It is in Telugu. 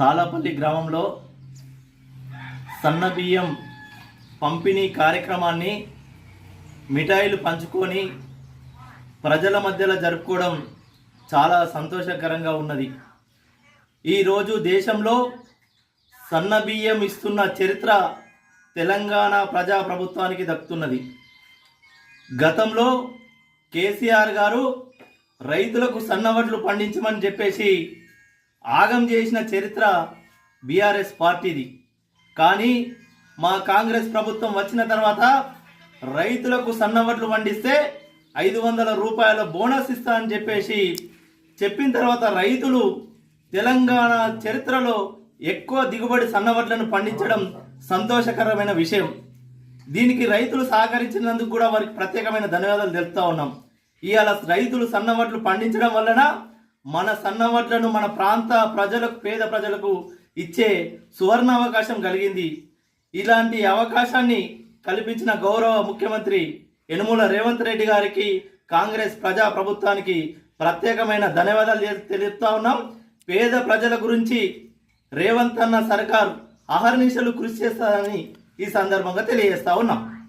తాళపల్లి గ్రామంలో సన్నబియ్యం పంపిణీ కార్యక్రమాన్ని మిఠాయిలు పంచుకొని ప్రజల మధ్యలో జరుపుకోవడం చాలా సంతోషకరంగా ఉన్నది. ఈరోజు దేశంలో సన్నబియ్యం ఇస్తున్న చరిత్ర తెలంగాణ ప్రజా ప్రభుత్వానికి దక్కుతున్నది. గతంలో కేసీఆర్ గారు రైతులకు సన్నవడ్లు పండించమని చెప్పేసి ఆగం చేసిన చరిత్ర బీఆర్ఎస్ పార్టీది. కానీ మా కాంగ్రెస్ ప్రభుత్వం వచ్చిన తర్వాత రైతులకు సన్నవడ్లు పండిస్తే ఐదు వందల రూపాయల బోనస్ ఇస్తా అని చెప్పేసి చెప్పిన తర్వాత రైతులు తెలంగాణ చరిత్రలో ఎక్కువ దిగుబడి సన్నవడ్లను పండించడం సంతోషకరమైన విషయం. దీనికి రైతులు సహకరించినందుకు కూడా వారికి ప్రత్యేకమైన ధన్యవాదాలు తెలుపుతా ఉన్నాం. ఇవాళ రైతులు సన్నవడ్లు పండించడం వలన మన సన్నవడ్లను మన ప్రాంత ప్రజలకు పేద ప్రజలకు ఇచ్చే సువర్ణ అవకాశం కలిగింది. ఇలాంటి అవకాశాన్ని కల్పించిన గౌరవ ముఖ్యమంత్రి యనుమూల రేవంత్ రెడ్డి గారికి కాంగ్రెస్ ప్రజా ప్రభుత్వానికి ప్రత్యేకమైన ధన్యవాదాలు తెలుపుతా ఉన్నాం. పేద ప్రజల గురించి రేవంత్ అన్న సర్కార్ అహర్నిశలు కృషి చేస్తారని ఈ సందర్భంగా తెలియజేస్తా ఉన్నాం.